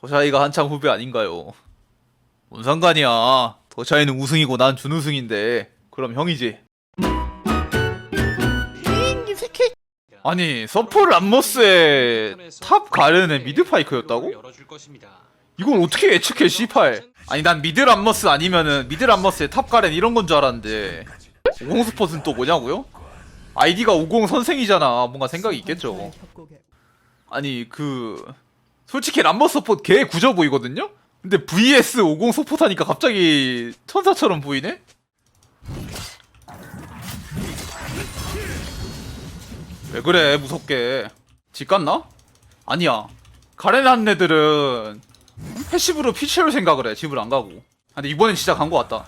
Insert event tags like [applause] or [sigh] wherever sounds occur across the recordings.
더샤이가 한창 후배 아닌가요? 뭔 상관이야. 더샤이는 우승이고 난 준우승인데. 그럼 형이지. 이 새끼. 아니 서포 람모스의 탑 가르는 미드 파이크였다고? 이걸 어떻게 예측해 C8 아니 난 미드 람머스 아니면은 미드 람머스의 탑 가렌 이런 건 줄 알았는데 50 스폿은 또 뭐냐고요? 아이디가 50 선생이잖아 뭔가 생각이 있겠죠 아니 그 솔직히 람머스 서폿 개 구져 보이거든요? 근데 VS 50 서폿 하니까 갑자기 천사처럼 보이네? 왜 그래 무섭게 집 갔나? 아니야 가렌 한 애들은 패시브로 피 채울 생각을 해 집을 안 가고 아, 근데 이번엔 진짜 간 거 같다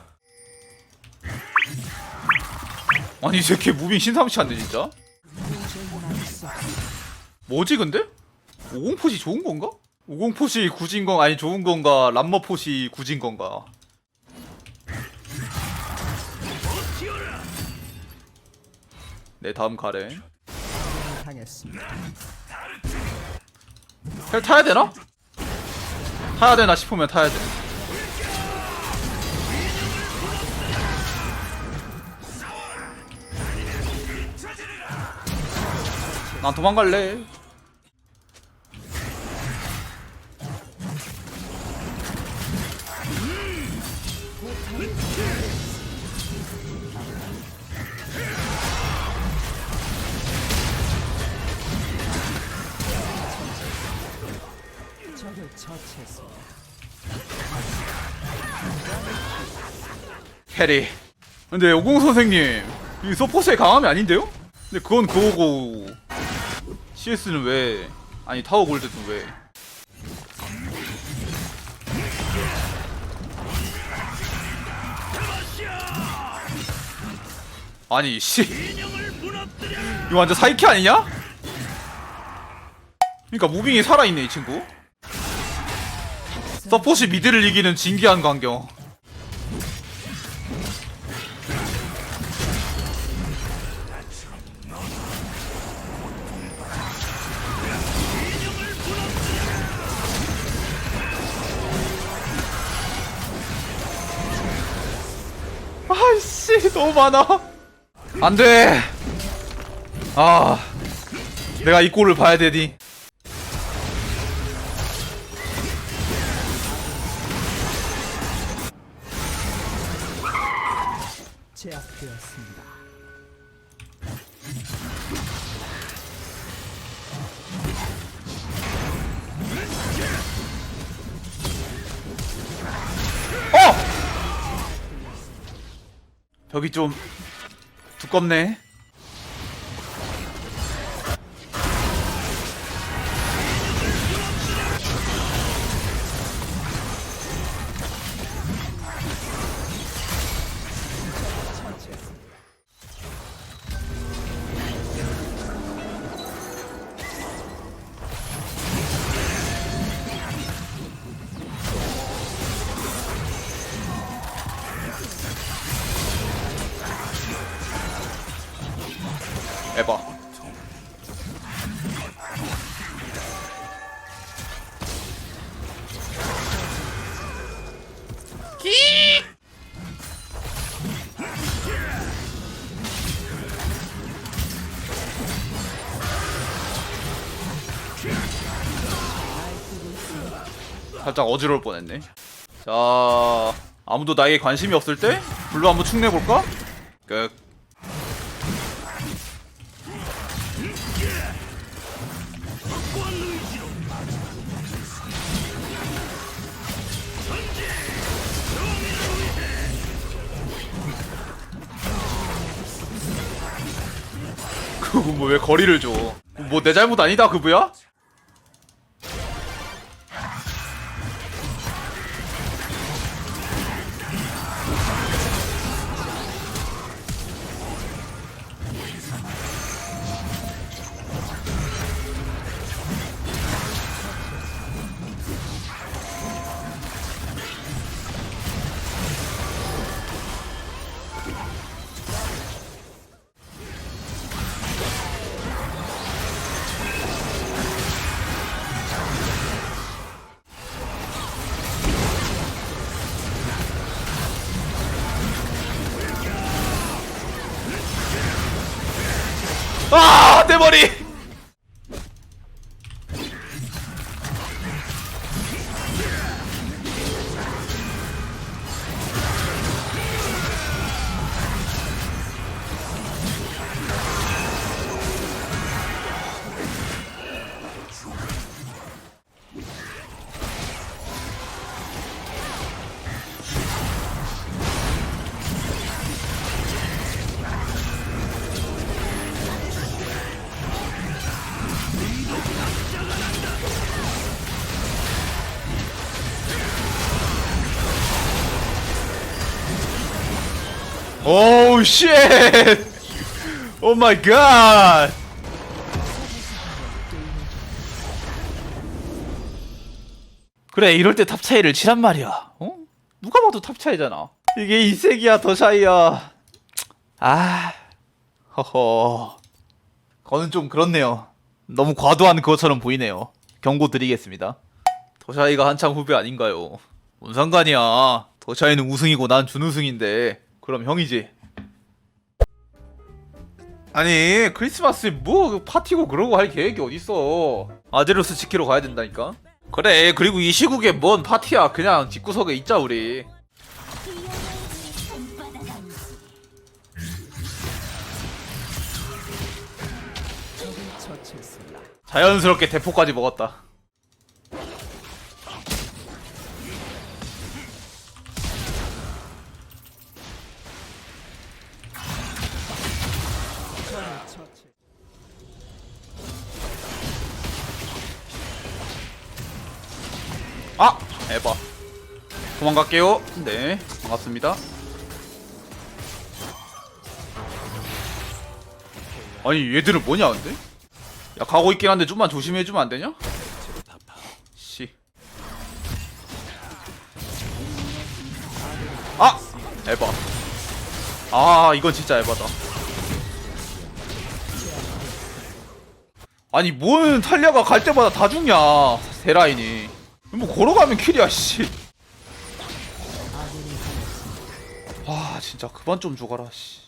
아니 이 새끼 무빙 신상치 않네 진짜 뭐지 근데? 50포시 좋은 건가? 50포시 굳인 건 아니 좋은 건가 람머 포시 굳인 건가 네 다음 당했습니다. 헬 타야 되나? 타야 되나 싶으면 타야 돼. 난 도망갈래. 적을 처치했습니다. 캐리. 근데 오공 선생님, 이 서포스의 강함이 아닌데요? 근데 그건 그거고 CS는 왜? 아니 타워 골드는 왜? 아니 씨, 이거 완전 사이키 아니냐? 그러니까 무빙이 살아있네 이 친구. 서폿이 미드를 이기는 진기한 광경. 아이씨 너무 많아. 안돼. 아 내가 이 꼴을 봐야 되니 벽이 좀 두껍네 살짝 어지러울 뻔했네 자 아무도 나에게 관심이 없을 때 블루 한번 축내볼까? 끝 그거 뭐 왜 거리를 줘? 뭐 내 잘못 아니다 그부야? 아, 내 머리! 오우 쉣! 오 마이 갓! 그래 이럴 때 탑 차이를 치란 말이야 어? 누가 봐도 탑 차이잖아 이게 이색이야 더 차이야 아 허허 그거는 좀 그렇네요 너무 과도한 그것처럼 보이네요 경고 드리겠습니다 더샤이가 한창 후배 아닌가요? 뭔 상관이야. 더샤이는 우승이고 난 준우승인데 그럼 형이지. 아니 크리스마스에 뭐 파티고 그러고 할 계획이 어딨어. 아제로스 지키러 가야 된다니까. 그래 그리고 이 시국에 뭔 파티야 그냥 집구석에 있자 우리. 자연스럽게 대포까지 먹었다. 에바. 도망갈게요. 네, 반갑습니다. 아니, 얘들은 뭐냐, 근데? 야, 가고 있긴 한데 좀만 조심해주면 안 되냐? 씨. 아! 에바. 아, 이건 진짜 에바다. 아니, 뭔 탈리아가 갈 때마다 다 죽냐, 세라인이. 뭐 걸어가면 킬이야 씨. 와 진짜 그만 좀 죽어라 씨.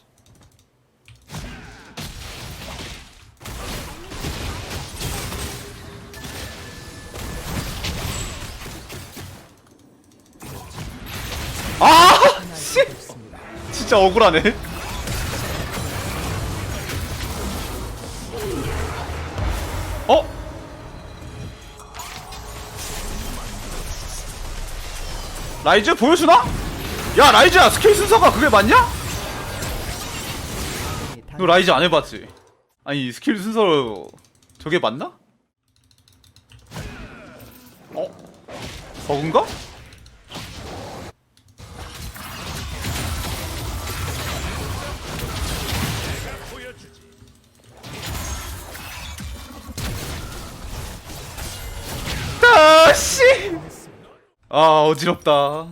아 씨. 진짜 억울하네. 라이즈 보여주나? 야 라이즈야 스킬 순서가 그게 맞냐? 너 라이즈 안 해봤지? 아니 스킬 순서 저게 맞나? 어? 버그인가? 아씨 아 어지럽다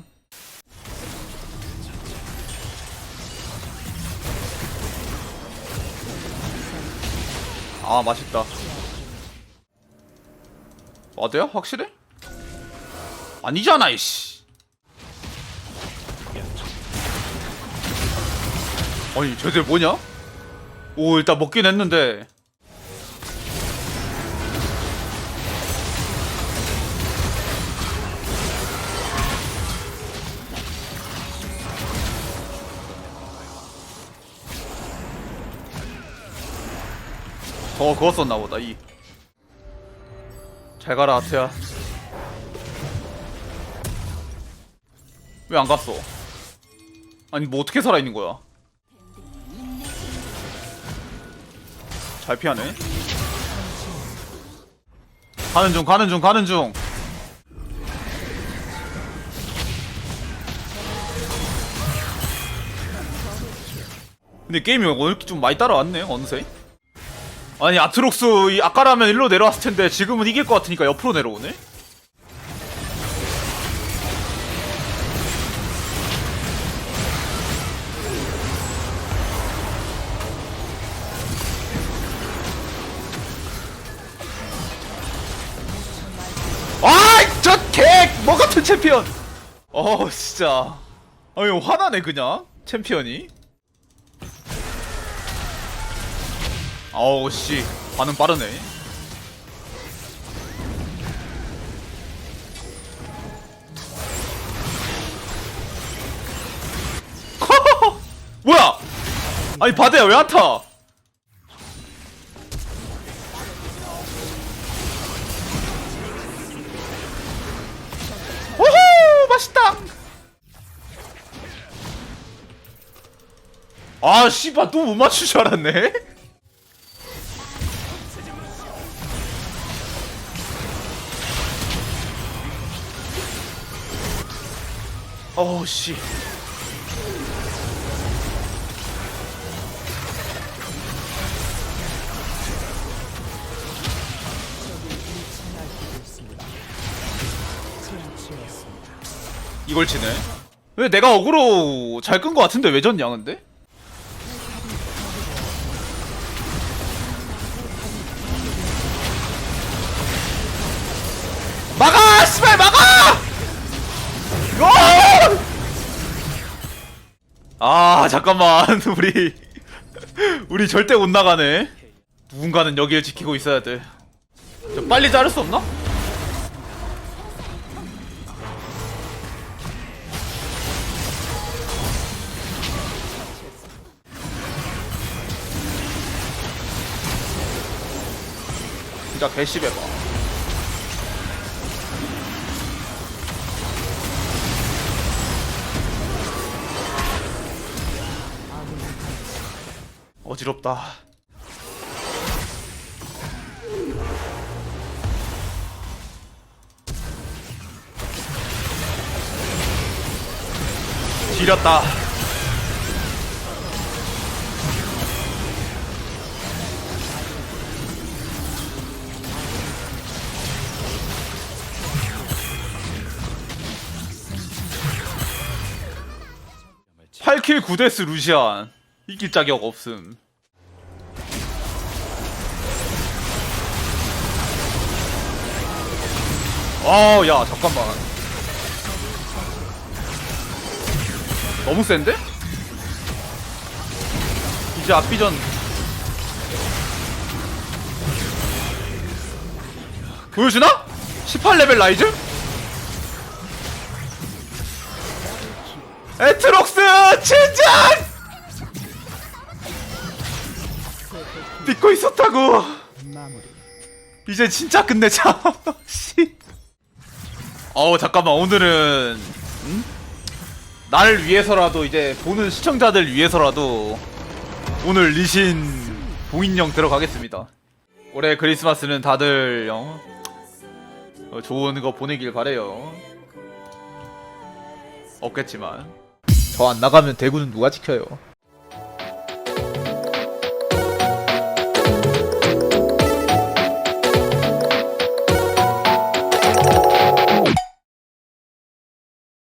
아 맛있다 맞아요? 확실해? 아니잖아 이씨 아니 쟤들 뭐냐? 오 일단 먹긴 했는데 저거 그거 썼나 보다 이. 잘 가라 아트야. 왜 안 갔어? 아니 뭐 어떻게 살아 있는 거야? 잘 피하네. 가는 중 가는 중 가는 중. 근데 게임이 오늘 좀 많이 따라왔네 어느새. 아니 아트록스 이 아까라면 일로 내려왔을 텐데 지금은 이길 것 같으니까 옆으로 내려오네. 같은 챔피언. 어 진짜. 아유 화나네 그냥 챔피언이. 아우 씨. 반응 빠르네. [laughs] 뭐야? 아니 바드야 왜 안 타? 오호 맛있다! 아 씨발 또 못 맞출 줄 알았네 [laughs] 어우 씨. 이걸 치네 왜 내가 어그로 잘 끈 거 같은데 왜 졌냐 근데? 아 잠깐만. [laughs] 우리 우리 절대 못 나가네. 누군가는 여기를 지키고 있어야 돼. 저 빨리 자를 수 없나? 진짜 개씹해봐 어지럽다. 지렸다. 팔킬 9데스 루시안 이길 자격 없음 아 야 잠깐만 너무 센데? 이제 앞비전 보여주나? 18레벨 라이즈? 에트록스 진짜 믿고 있었다고. 이제 진짜 끝내자 [laughs] 씨. 어우 잠깐만 오늘은 음? 위해서라도 이제 보는 시청자들 위해서라도 오늘 리신 봉인령 들어가겠습니다. 올해 크리스마스는 다들 어, 어, 좋은 거 보내길 바래요. 없겠지만. 저 안 나가면 대구는 누가 지켜요